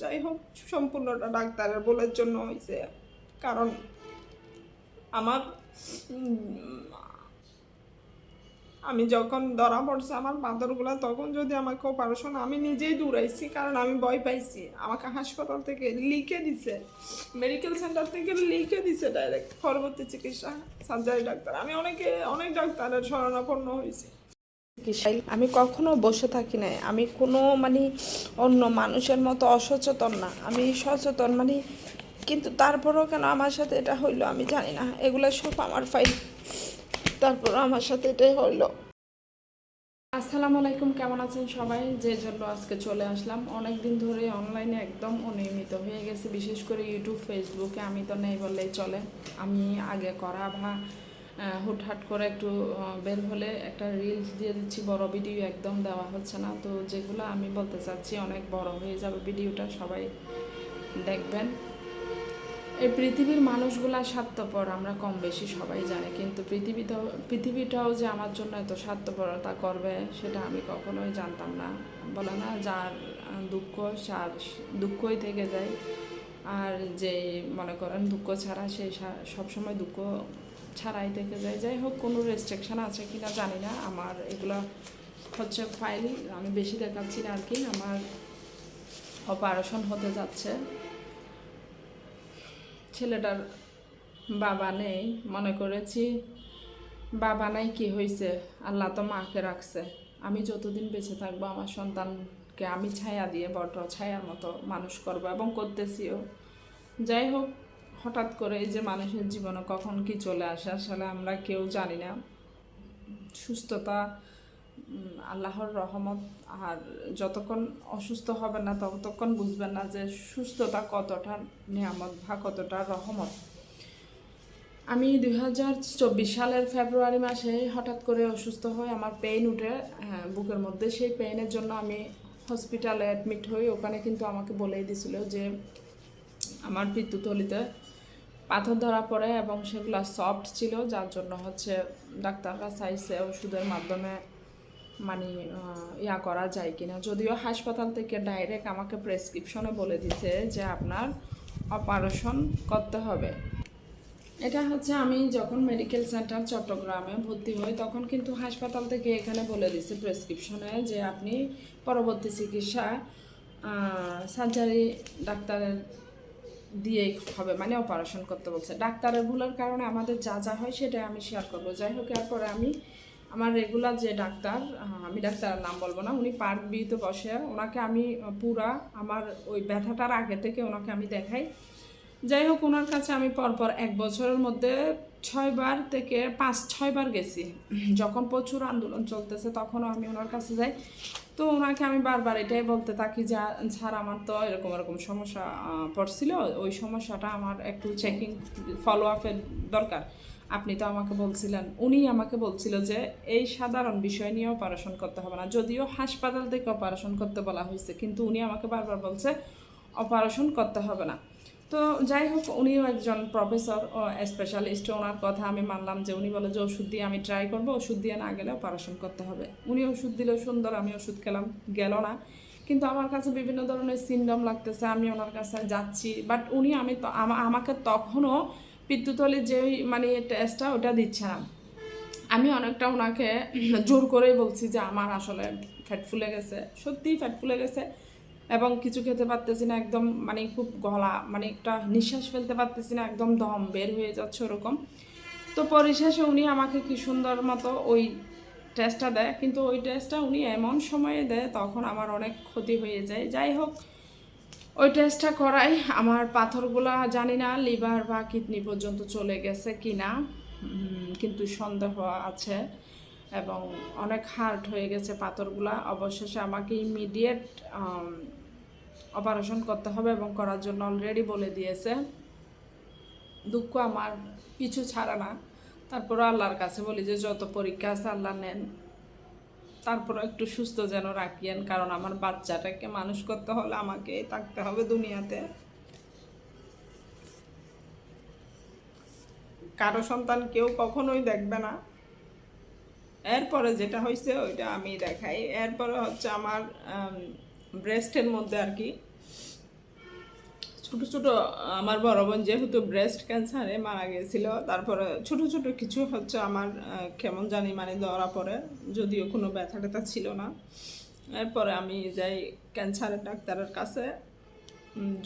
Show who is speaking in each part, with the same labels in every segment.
Speaker 1: যাই হোক, সম্পূর্ণটা ডাক্তারের বলার জন্য হয়েছে কারণ আমার আমি যখন ধরা পড়ছে আমার পাথরগুলো তখন যদি আমাকে অপারেশন আমি নিজেই দৌড়াইছি, কারণ আমি ভয় পাইছি। আমাকে হাসপাতাল থেকে লিখে দিছে মেডিকেল সেন্টার থেকে লিখে দিছে ডাইরেক্ট পরবর্তী চিকিৎসা সার্জারি ডাক্তার। আমি অনেকে, অনেক ডাক্তারের শরণাপন্ন হয়েছি। আমি কখনো বসে থাকি না আমি কোনো মানে অন্য মানুষের মতো অসচেতন না। আমি সচেতন মানে কিন্তু তারপরেও কেন আমার সাথে এটা হইল আমি জানি না। এগুলো সব আমার ফাইল তারপর আমার সাথে এটাই হইল। আসসালামু আলাইকুম, কেমন আছেন সবাই? যে জন্য আজকে চলে আসলাম। অনেক দিন ধরে অনলাইনে একদম অনিয়মিত হয়ে গেছে। বিশেষ করে ইউটিউব ফেসবুকে আমি তো নেই বললেই চলে। আমি আগে করা বা হুটহাট করে একটু বের হলে একটা রিলস দিয়ে দিচ্ছি, বড় ভিডিও একদম দেওয়া হচ্ছে না। তো যেগুলো আমি বলতে চাচ্ছি, অনেক বড় হয়ে যাবে ভিডিওটা সবাই দেখবেন। এই পৃথিবীর মানুষগুলা স্বার্থপর, আমরা কম বেশি সবাই জানি, কিন্তু পৃথিবীটাও পৃথিবীটাও যে আমার জন্য এত স্বার্থপরতা করবে, সেটা আমি কখনোই জানতাম না। বলে না, যার দুঃখ, সার, দুঃখই থেকে যায়। আর যে মনে করেন, দুঃখ ছাড়া সে, সবসময় দুঃখ ছাড়াই থেকে যায়। যাই হোক, কোনো রেস্ট্রিকশন আছে কি না জানি না। আমার এগুলো হচ্ছে ফাইল আমি বেশি দেখাচ্ছি না আর কি আমার অপারেশন হতে যাচ্ছে। ছেলেটার বাবা নেই, মনে করেছি। বাবা নাই, কি হয়েছে আল্লাহ তো মাকে রাখছে। আমি যতদিন বেঁচে থাকব, আমার সন্তানকে আমি ছায়া দিয়ে বট ছায়ার মতো মানুষ করব এবং করতেছিও। যাই হোক হঠাৎ করে যে মানুষের জীবনে কখন কি চলে আসে আসলে আমরা কেউ জানি না। সুস্থতা আল্লাহর রহমত আর যতক্ষণ অসুস্থ হবে না ততক্ষণ বুঝবেন না যে সুস্থতা কতটা নিয়ামত বা কতটা রহমত। আমি দুই হাজার চব্বিশ সালের ফেব্রুয়ারি মাসে হঠাৎ করে অসুস্থ হয়ে আমার পেইন উঠে হ্যাঁ, বুকের মধ্যে। সেই পেইনের জন্য আমি হসপিটালে অ্যাডমিট হই। ওখানে কিন্তু আমাকে বলেই দিছিল যে আমার পিত্তুথলিতে পাথর ধরা পড়ে এবং সেগুলো সফট ছিল, যার জন্য হচ্ছে ডাক্তাররা চাইছে ওষুধের মাধ্যমে মানে ইয়া করা যায় কিনা। যদিও হাসপাতাল থেকে ডাইরেক্ট আমাকে প্রেসক্রিপশনে বলে দিছে যে আপনার অপারেশন করতে হবে। এটা হচ্ছে আমি যখন মেডিকেল সেন্টার চট্টগ্রামে ভর্তি হই, তখন কিন্তু হাসপাতাল থেকে এখানে বলে দিছে প্রেসক্রিপশনে যে আপনি পরবর্তী চিকিৎসা সার্জারি ডাক্তারের দিয়েই হবে মানে অপারেশন করতে বলছে। ডাক্তারের ভুলের কারণে আমাদের যা যা হয় সেটাই আমি শেয়ার করব। যাই হোক, এরপরে আমি আমার রেগুলার যে ডাক্তার আমি ডাক্তারের নাম বলব না, উনি পার্ক বিতে বসে। ওনাকে আমি পুরা আমার ওই ব্যথাটার আগে থেকে ওনাকে আমি দেখাই। যাই হোক, ওনার কাছে আমি পরপর এক বছরের মধ্যে ছয়বার থেকে পাঁচ, ছয়বার গেছি। যখন প্রচুর আন্দোলন চলতেছে, তখনও আমি ওনার কাছে যাই। তো ওনাকে আমি বারবার এটাই বলতে থাকি যে, স্যার, আমার তো এরকম এরকম সমস্যা পড়ছিল। ওই সমস্যাটা আমার একটু চেকিং ফলো আপের দরকার। আপনি তো আমাকে বলছিলেন। উনি আমাকে বলছিল যে, এই সাধারণ বিষয় নিয়ে অপারেশন করতে হবে না। যদিও হাসপাতাল থেকে অপারেশন করতে বলা হয়েছে, কিন্তু উনি আমাকে বারবার বলছে অপারেশন করতে হবে না। তো যাই হোক উনিও একজন প্রফেসর ও স্পেশালিস্ট ওনার কথা আমি মানলাম যে উনি বলে যে ওষুধ দিয়ে আমি ট্রাই করব, ওষুধ দিয়ে না গেলে অপারেশন করতে হবে। উনি ওষুধ দিলে সুন্দর, আমি ওষুধ খেলাম, গেল না। কিন্তু আমার কাছে বিভিন্ন ধরনের সিনডম লাগতেছে, আমি ওনার কাছে যাচ্ছি বাট উনি আমি তো আমাকে তখনও পিত্তুতলির যে মানে টেস্টটা ওটা দিচ্ছে না। আমি অনেকটা ওনাকে জোর করেই বলছি যে আমার আসলে ফ্যাট ফুলে গেছে, সত্যিই ফ্যাট ফুলে গেছে। এবং কিছু খেতে পারতেছি না, একদম মানে খুব গলা মানে একটা নিঃশ্বাস ফেলতে পারতেছি না, একদম দম বের হয়ে যাচ্ছে ওরকম। তো পরিশেষে উনি আমাকে কি সুন্দর মতো ওই টেস্টটা দেয়, কিন্তু ওই টেস্টটা উনি এমন সময়ে দেয়, তখন আমার অনেক ক্ষতি হয়ে যায়। যাই হোক, ওই টেস্টটা করাই। আমার পাথরগুলা জানি না, লিভার বা কিডনি পর্যন্ত চলে গেছে কি না কিন্তু সন্দেহ আছে এবং অনেক হার্ড হয়ে গেছে পাথরগুলা। অবশেষে আমাকে ইমিডিয়েট অপারেশন করতে হবে এবং করার জন্য অলরেডি বলে দিয়েছে। দুঃখ আমার পিছু ছাড়া না। তারপরে আল্লাহর কাছে বলি যে, যত পরীক্ষা আছে আল্লাহ নেন। তারপরে একটু সুস্থ যেন রাখিয়েন, কারণ আমার বাচ্চাটাকে মানুষ করতে হলে আমাকে থাকতে হবে দুনিয়াতে। কারও সন্তান কেউ কখনোই দেখবে না। এরপরে যেটা হয়েছে ওইটা আমি দেখাই। এরপরে হচ্ছে আমার ব্রেস্টের মধ্যে আর কি। ছোট ছোট, আমার বড় বোন যেহেতু ব্রেস্ট ক্যান্সারে মারা গিয়েছিল তারপরে ছোট ছোট কিছু হচ্ছে আমার কেমন জানি মানে ধরা পড়ে, যদিও কোনো ব্যথা ট্যাথা ছিল না। এরপরে আমি যাই ক্যান্সারের ডাক্তারের কাছে।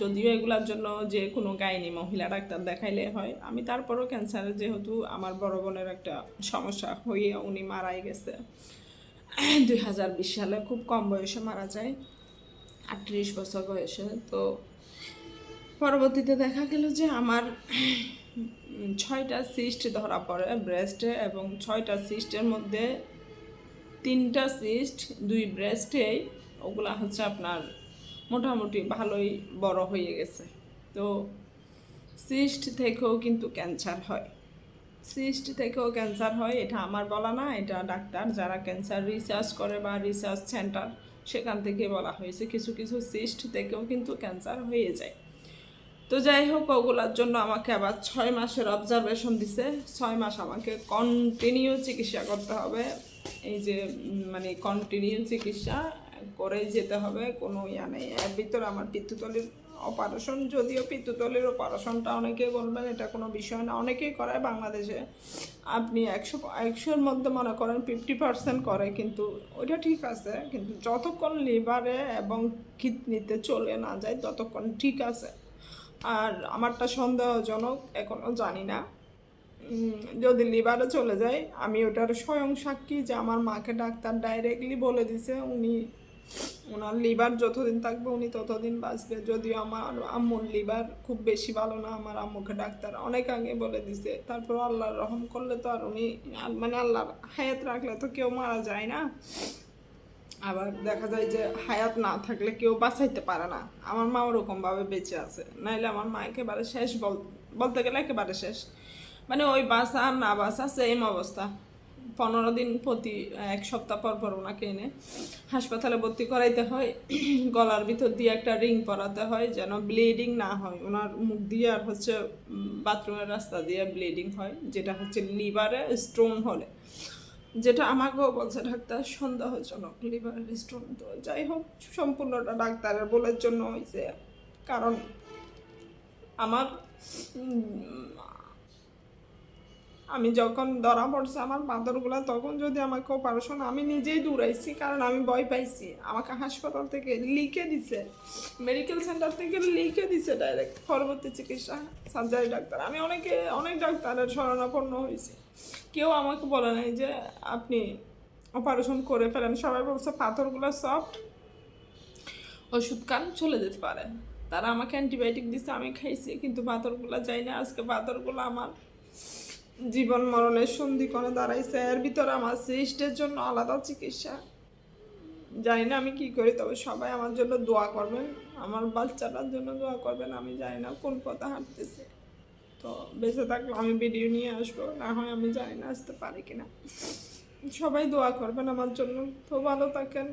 Speaker 1: যদিও এগুলার জন্য যে কোনো গাইনি মহিলা ডাক্তার দেখাইলে হয়। আমি তারপরও ক্যান্সারের যেহেতু আমার বড় বোনের একটা সমস্যা হয়ে উনি মারাই গেছে। দুই হাজার বিশ সালে খুব কম বয়সে মারা যায়। আটত্রিশ বছর বয়সে, তো পরবর্তীতে দেখা গেল যে আমার ছয়টা সিস্ট ধরা পড়ে ব্রেস্টে এবং ছয়টা সিস্টের মধ্যে তিনটা সিস্ট দুই ব্রেস্টেই ওগুলা হচ্ছে আপনার মোটামুটি ভালোই বড় হয়ে গেছে। তো সিস্ট থেকেও কিন্তু ক্যান্সার হয়। সিস্ট থেকেও ক্যান্সার হয়, এটা আমার বলা না, এটা ডাক্তার যারা ক্যান্সার রিসার্চ করে বা রিসার্চ সেন্টার সেখান থেকে বলা হয়েছে, কিছু কিছু সিস্ট থেকেও কিন্তু ক্যান্সার হয়ে যায়। তো যাই হোক, ওগুলোর জন্য আমাকে আবার ছয় মাসের অবজারভেশন দিছে। ছয় মাস আমাকে কন্টিনিউ চিকিৎসা করতে হবে। এই যে মানে কন্টিনিউ চিকিৎসা করেই যেতে হবে। কোনো ইয়া নেই। এর ভিতরে আমার পিত্তুতলির অপারেশন, যদিও পিত্তুতলির অপারেশনটা অনেকে বলবেন এটা কোনো বিষয় না, অনেকেই করায় বাংলাদেশে। আপনি একশো, একশোর মধ্যে মনে করেন ফিফটি পার্সেন্ট করে, কিন্তু ওইটা ঠিক আছে, কিন্তু যতক্ষণ লিভারে এবং কিডনিতে চলে না যায় ততক্ষণ ঠিক আছে। আর আমারটা সন্দেহজনক এখনও জানি না। যদি লিভারে চলে যায়, আমি ওটার স্বয়ং সাক্ষী যে আমার মাকে ডাক্তার ডাইরেক্টলি বলে দিছে, উনি ওনার লিভার যতদিন থাকবে, উনি ততদিন বাঁচবে। যদিও আমার আম্মুর লিভার খুব বেশি ভালো না, আমার আম্মুকে ডাক্তার অনেক আগে বলে দিছে। তারপর আল্লাহর রহম করলে তো আর উনি মানে আল্লাহর হায়াত রাখলে তো কেউ মারা যায় না। আবার দেখা যায় যে হায়াত না থাকলে কেউ বাঁচাইতে পারে না। আমার মা ওরকমভাবে বেঁচে আছে। নাইলে আমার মা একেবারে শেষ বল বলতে গেলে একেবারে শেষ। মানে ওই বাসা আর না বাসা সেম অবস্থা। পনেরো দিন প্রতি এক সপ্তাহ পর পর ওনাকে এনে হাসপাতালে ভর্তি করাইতে হয়। গলার ভিতর দিয়ে একটা রিং পরাতে হয় যেন ব্লিডিং না হয়। ওনার মুখ দিয়ে আর হচ্ছে বাথরুমের রাস্তা দিয়ে ব্লিডিং হয়, যেটা হচ্ছে লিভারে স্টোন হলে। যেটা আমাকেও বলছে, ডাক্তার, সন্দেহজনক, লিভার স্টোন তো যাই হোক, সম্পূর্ণটা ডাক্তারের বলার জন্য হয়েছে কারণ আমার আমি যখন ধরা পড়ছে আমার পাথরগুলো তখন যদি আমাকে অপারেশন আমি নিজেই দৌড়াইছি, কারণ আমি ভয় পাইছি। আমাকে হাসপাতাল থেকে লিখে দিছে মেডিকেল সেন্টার থেকে লিখে দিছে ডাইরেক্ট পরবর্তী চিকিৎসা সার্জারি ডাক্তার। আমি অনেকে, অনেক ডাক্তারের শরণাপন্ন হয়েছি। কেউ আমাকে বলে নাই যে, আপনি অপারেশন করে ফেলেন। সবাই বলছে, পাথরগুলো সফট ওষুধ কান চলে যেতে পারে। তারা আমাকে অ্যান্টিবায়োটিক দিচ্ছে আমি খাইছি, কিন্তু পাথরগুলো যাই না। আজকে পাথরগুলো আমার জীবন মরণের সন্ধিকণে দাঁড়াইছে। এর ভিতরে আমার সৃষ্টের জন্য আলাদা চিকিৎসা। জানি না আমি কি করি, তবে সবাই আমার জন্য দোয়া করবেন। আমার বাচ্চাটার জন্য দোয়া করবেন, আমি জানি না কোন পথে হাঁটতেছে। তো বেঁচে থাকলে আমি ভিডিও নিয়ে আসব, না হয় আমি জানি না আসতে পারি কিনা। সবাই দোয়া করবেন আমার জন্য। তো ভালো থাকেন।